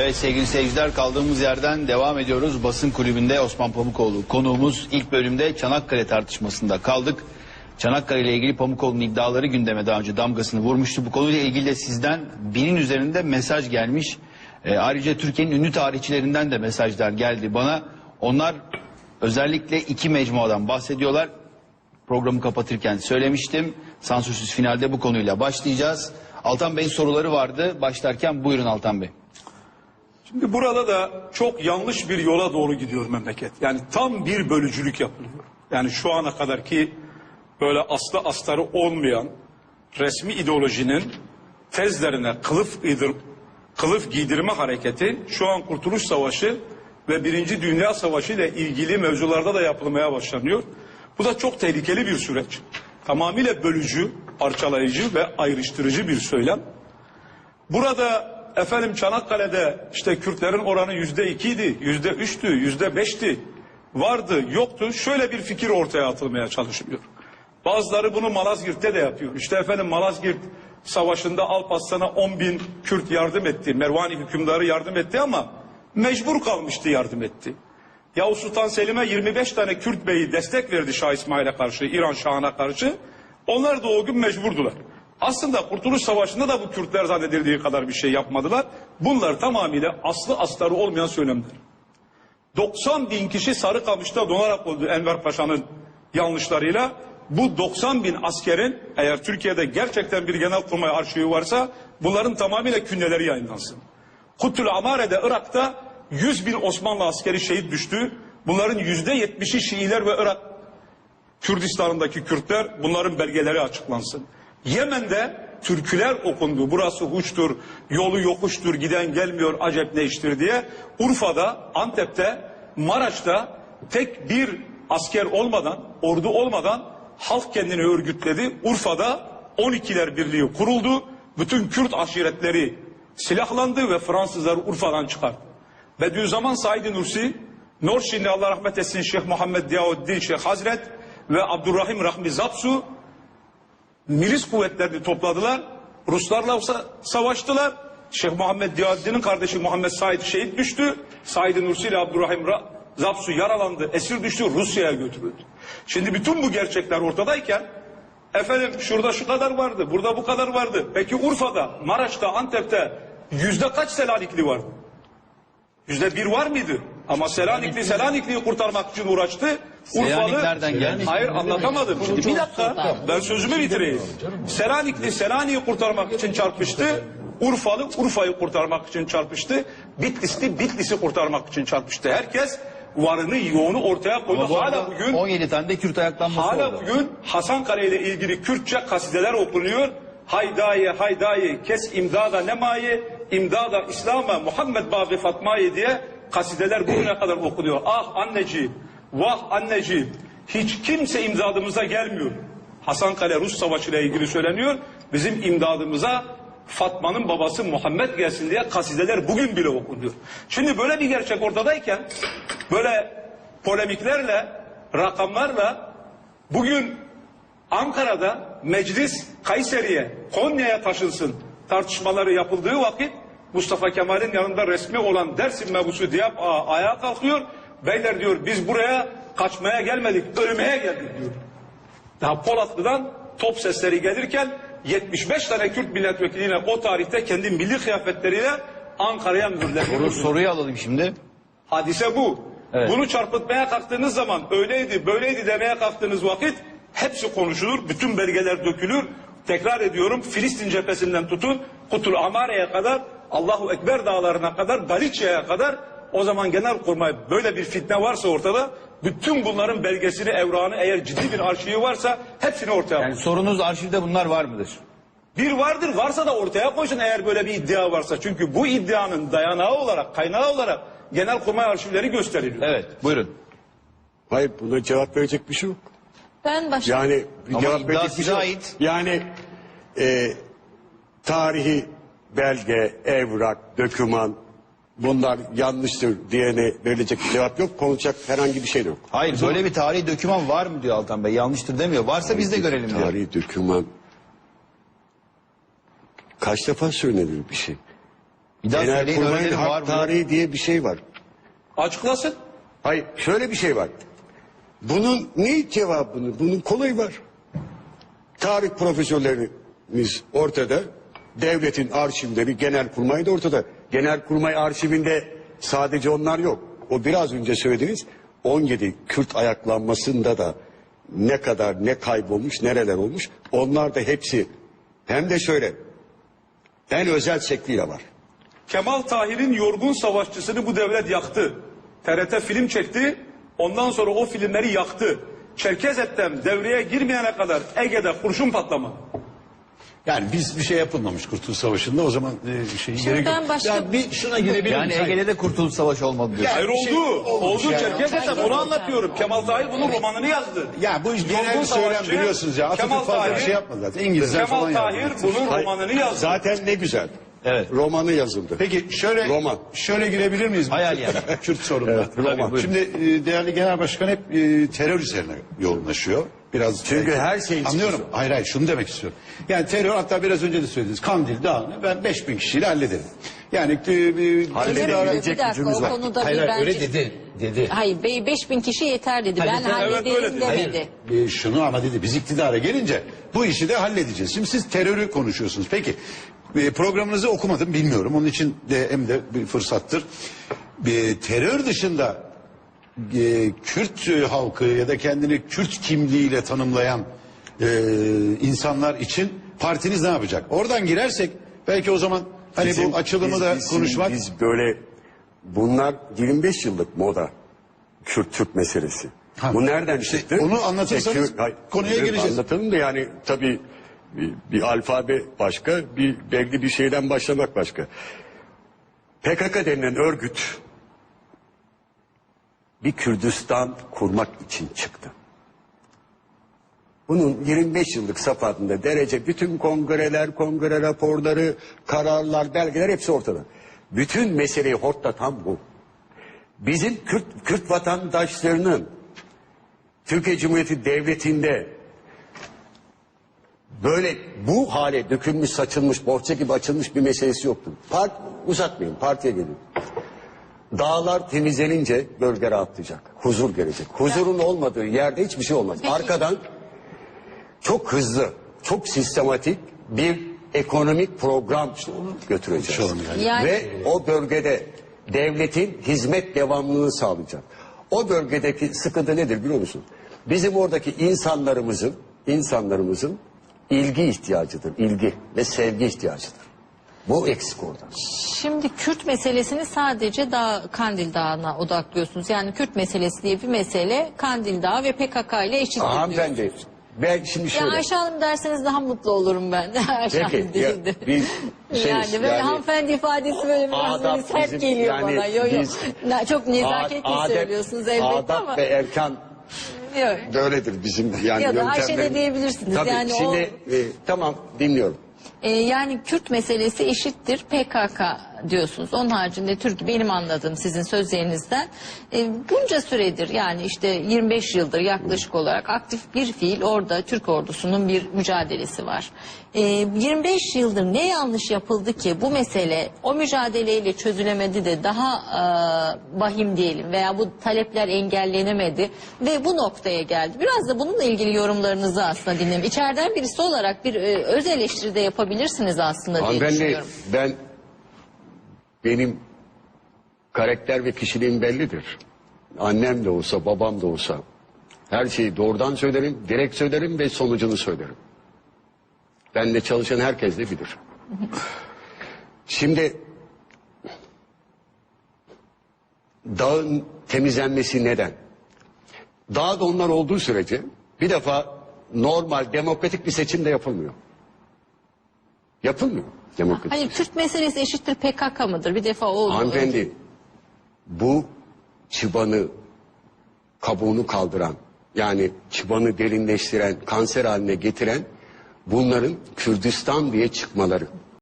Evet sevgili seyirciler kaldığımız yerden devam ediyoruz. Basın kulübünde Osman Pamukoğlu konuğumuz ilk bölümde Çanakkale tartışmasında kaldık. Çanakkale ile ilgili Pamukoğlu'nun iddiaları gündeme daha önce damgasını vurmuştu. Bu konuyla ilgili de sizden binin üzerinde mesaj gelmiş. Ee, ayrıca Türkiye'nin ünlü tarihçilerinden de mesajlar geldi bana. Onlar özellikle iki mecmuadan bahsediyorlar. Programı kapatırken söylemiştim. Sansürsüz finalde bu konuyla başlayacağız. Altan Bey'in soruları vardı. Başlarken buyurun Altan Bey. Şimdi burada da çok yanlış bir yola doğru gidiyor memleket. Yani tam bir bölücülük yapılıyor. Yani şu ana kadar ki böyle aslı astarı olmayan resmi ideolojinin tezlerine kılıf, giydir, kılıf giydirme hareketi şu an Kurtuluş Savaşı ve Birinci Dünya Savaşı ile ilgili mevzularda da yapılmaya başlanıyor. Bu da çok tehlikeli bir süreç. Tamamıyla bölücü, parçalayıcı ve ayrıştırıcı bir söylem. Burada efendim Çanakkale'de işte Kürtlerin oranı yüzde ikiydi, yüzde üçtü, yüzde beşti. Vardı, yoktu. Şöyle bir fikir ortaya atılmaya çalışılıyor. Bazıları bunu Malazgirt'te de yapıyor. İşte efendim Malazgirt savaşında Alparslan'a 10 bin Kürt yardım etti. Mervani hükümdarı yardım etti ama mecbur kalmıştı yardım etti. Yavuz Sultan Selim'e 25 tane Kürt beyi destek verdi Şah İsmail'e karşı, İran Şah'ına karşı. Onlar da o gün mecburdular. Aslında Kurtuluş Savaşı'nda da bu Kürtler zannedildiği kadar bir şey yapmadılar. Bunlar tamamıyla aslı astarı olmayan söylemler. 90 bin kişi Sarıkamış'ta donarak öldü Enver Paşa'nın yanlışlarıyla. Bu 90 bin askerin eğer Türkiye'de gerçekten bir genelkurmay arşivi varsa bunların tamamıyla künyeleri yayınlansın. Kutül Amare'de Irak'ta 100 bin Osmanlı askeri şehit düştü. Bunların yüzde yetmişi Şiiler ve Irak Kürdistan'ındaki Kürtler bunların belgeleri açıklansın. Yemen'de türküler okundu. Burası huçtur, yolu yokuştur, giden gelmiyor, acep ne iştir diye. Urfa'da, Antep'te, Maraş'ta tek bir asker olmadan, ordu olmadan halk kendini örgütledi. Urfa'da 12'ler Birliği kuruldu. Bütün Kürt aşiretleri silahlandı ve Fransızları Urfa'dan çıkardı. Bediüzzaman Said Nursi, Norşinli Allah rahmet etsin Şeyh Muhammed Diyavuddin Şeyh Hazret ve Abdurrahim Rahmi Zapsu milis kuvvetlerini topladılar. Ruslarla sa- savaştılar. Şeyh Muhammed Diyavuddin'in kardeşi Muhammed Said şehit düştü. Said Nursi ile Abdurrahim Ra- Zapsu yaralandı, esir düştü, Rusya'ya götürüldü. Şimdi bütün bu gerçekler ortadayken efendim şurada şu kadar vardı, burada bu kadar vardı. Peki Urfa'da, Maraş'ta, Antep'te yüzde kaç Selanikli vardı? Yüzde bir var mıydı? Ama Selanikli Selanikli'yi kurtarmak için uğraştı. Selanik nereden gelmiş? Hayır anlatamadım. Şimdi bir dakika ben sözümü bitireyim. Selanikli Selanik'i kurtarmak için çarpıştı. Urfalı Urfa'yı kurtarmak için çarpıştı. Bitlisli Bitlis'i kurtarmak için çarpıştı. Herkes varını yoğunu ortaya koydu. Bu Hala bugün 17 tane de Kürt ayaklanması Hala oldu. bugün Hasankale ile ilgili Kürtçe kasideler okunuyor. Haydaye haydaye kes imdada nemaye imdada İslam'a Muhammed Babi Fatma'yı diye kasideler bugüne kadar okunuyor. Ah anneciğim, vah anneciğim hiç kimse imdadımıza gelmiyor. Hasankale Rus Savaşı ile ilgili söyleniyor. Bizim imdadımıza Fatma'nın babası Muhammed gelsin diye kasideler bugün bile okunuyor. Şimdi böyle bir gerçek ortadayken böyle polemiklerle, rakamlarla bugün Ankara'da meclis Kayseri'ye, Konya'ya taşınsın tartışmaları yapıldığı vakit Mustafa Kemal'in yanında resmi olan Dersim mebusu Diyap Ağa ayağa kalkıyor. Beyler diyor biz buraya kaçmaya gelmedik, ölmeye geldik diyor. Daha Polatlı'dan top sesleri gelirken 75 tane Kürt milletvekiline o tarihte kendi milli kıyafetleriyle Ankara'ya mühürlendi. Soru, soruyu alalım şimdi. Hadise bu. Evet. Bunu çarpıtmaya kalktığınız zaman öyleydi böyleydi demeye kalktığınız vakit hepsi konuşulur. Bütün belgeler dökülür. Tekrar ediyorum Filistin cephesinden tutun Kutul Amare'ye kadar Allahu Ekber dağlarına kadar Galicia'ya kadar o zaman Genelkurmay böyle bir fitne varsa ortada bütün bunların belgesini, evrağını eğer ciddi bir arşivi varsa hepsini ortaya Yani sorunuz arşivde bunlar var mıdır? bir vardır varsa da ortaya koysun eğer böyle bir iddia varsa. Çünkü bu iddianın dayanağı olarak, kaynağı olarak Genelkurmay arşivleri gösteriliyor. Evet buyurun. Hayır buna cevap verecek bir şey yok. Ben başka Yani bir Ama cevap iddia verecek bir size şey yok. ait. Yani e, tarihi belge, evrak, döküman bunlar yanlıştır diyene verilecek bir cevap yok. Konuşacak herhangi bir şey de yok. Hayır böyle bir tarihi döküman var mı diyor Altan Bey. Yanlıştır demiyor. Varsa biz de görelim diyor. Tarihi döküman kaç defa söylenir bir şey? Bir daha söyleyin Genelkurmay'ın öğrenelim var hak mı? tarihi diye bir şey var. Açıklasın. Hayır şöyle bir şey var. Bunun ne cevabını? Bunun kolayı var. Tarih profesörlerimiz ortada. Devletin arşivleri, genelkurmay da ortada. Genelkurmay arşivinde sadece onlar yok. O biraz önce söylediğiniz 17 Kürt ayaklanmasında da ne kadar ne kaybolmuş, nereler olmuş. Onlar da hepsi hem de şöyle en özel şekliyle var. Kemal Tahir'in yorgun savaşçısını bu devlet yaktı. TRT film çekti. Ondan sonra o filmleri yaktı. Çerkez Ettem devreye girmeyene kadar Ege'de kurşun patlamadı. Yani biz bir şey yapılmamış Kurtuluş Savaşı'nda o zaman e, şey gerek yok. ben başka- Ya bir şuna girebilir Yani miyim? Ege'de de Kurtuluş Savaşı olmadı diyor. Hayır şey oldu. oldu yani. Çerkez Ettem onu anlatıyorum. Kemal Tahir bunun romanını yazdı. Ya bu iş genel Yorgun bir söylem savaşçı, biliyorsunuz ya. Atatürk Kemal fazla bir Tahir- şey yapmadı zaten. İngilizler Kemal falan Tahir yaptı. bunun romanını yazdı. Zaten ne güzel. Evet. Romanı yazıldı. Peki şöyle Roman. şöyle girebilir miyiz? Hayal yani. Kürt sorununa. Evet, roman. buyurun. Şimdi e, değerli genel başkan hep e, terör üzerine yoğunlaşıyor. Biraz Çünkü her şeyin Anlıyorum. Hayır hayır şunu demek istiyorum. Yani terör hatta biraz önce de söylediniz. Kandil Dağı'nı ben 5000 kişiyle hallederim. Yani e, e, Halledebilecek bir dakika gücümüz o var. konuda Hayır, bir hayır, bence... öyle dedi. Dedi. Hayır bey 5000 kişi yeter dedi. Ben Halledelim. Evet, öyle hallederim dedi. demedi. E, şunu ama dedi biz iktidara gelince bu işi de halledeceğiz. Şimdi siz terörü konuşuyorsunuz. Peki e, programınızı okumadım bilmiyorum. Onun için de hem de bir fırsattır. E, terör dışında e, Kürt halkı ya da kendini Kürt kimliğiyle tanımlayan e, insanlar için partiniz ne yapacak? Oradan girersek belki o zaman hani Bizim- bu açılımı biz- da biz- konuşmak Biz böyle bunlar 25 yıllık moda. Kürt Türk meselesi. Ha, Bu nereden çıktı? onu anlatırsanız İşte Kürt- konuya gireceğiz. Anlatalım da yani tabii bir, bir alfabe başka, bir belli bir şeyden başlamak başka. PKK denilen örgüt bir Kürdistan kurmak için çıktı. Bunun 25 yıllık safhatında derece bütün kongreler, kongre raporları, kararlar, belgeler hepsi ortada. Bütün meseleyi hortlatan bu. Bizim Kürt, Kürt vatandaşlarının Türkiye Cumhuriyeti Devleti'nde böyle bu hale dökülmüş, saçılmış, borça gibi açılmış bir meselesi yoktu. Part, uzatmayayım, partiye gelin. Dağlar temizlenince bölge rahatlayacak. Huzur gelecek. Huzurun olmadığı yerde hiçbir şey olmaz. Arkadan çok hızlı, çok sistematik bir ekonomik program götüreceğiz. Yani. Yani- Ve o bölgede devletin hizmet devamlılığını sağlayacak. O bölgedeki sıkıntı nedir biliyor musun? Bizim oradaki insanlarımızın, insanlarımızın ilgi ihtiyacıdır. ilgi ve sevgi ihtiyacıdır. Bu eksik orada. Şimdi Kürt meselesini sadece dağ, Kandil Dağı'na odaklıyorsunuz. Yani Kürt meselesi diye bir mesele Kandil Dağı ve PKK ile eşittir diyorsunuz. Hanımefendi ben şimdi Ya şöyle. Ayşe Hanım derseniz daha mutlu olurum ben. Ayşe Peki, Hanım ya, bir şey- yani böyle yani- hanımefendi ifadesi böyle biraz Adap böyle sert bizim- geliyor yani bana. Yo, yo. biz- Çok nezaketli Adep- söylüyorsunuz elbette ama. ve erkan Yok. böyledir bizim yani Ya da Ayşe de diyebilirsiniz. Tabii Yani şimdi o- e, tamam dinliyorum. Ee, yani Kürt meselesi eşittir PKK diyorsunuz. Onun haricinde Türkiye benim anladığım sizin sözlerinizden e, bunca süredir yani işte 25 yıldır yaklaşık olarak aktif bir fiil orada Türk ordusunun bir mücadelesi var. E, 25 yıldır ne yanlış yapıldı ki bu mesele o mücadeleyle çözülemedi de daha e, vahim diyelim veya bu talepler engellenemedi ve bu noktaya geldi. Biraz da bununla ilgili yorumlarınızı aslında dinlemek. İçeriden birisi olarak bir e, öz eleştiri de yapabilirsiniz aslında diye Hanımefendi düşünüyorum. ben benim karakter ve kişiliğim bellidir. Annem de olsa babam da olsa her şeyi doğrudan söylerim, direkt söylerim ve sonucunu söylerim. Benle çalışan herkes de bilir. Şimdi dağın temizlenmesi neden? Dağda onlar olduğu sürece bir defa normal demokratik bir seçim de yapılmıyor. Yapılmıyor demokratik. Hayır Kürt meselesi eşittir PKK mıdır? Bir defa o Hanımefendi bu çıbanı kabuğunu kaldıran yani çıbanı derinleştiren kanser haline getiren bunların Kürdistan diye çıkmaları.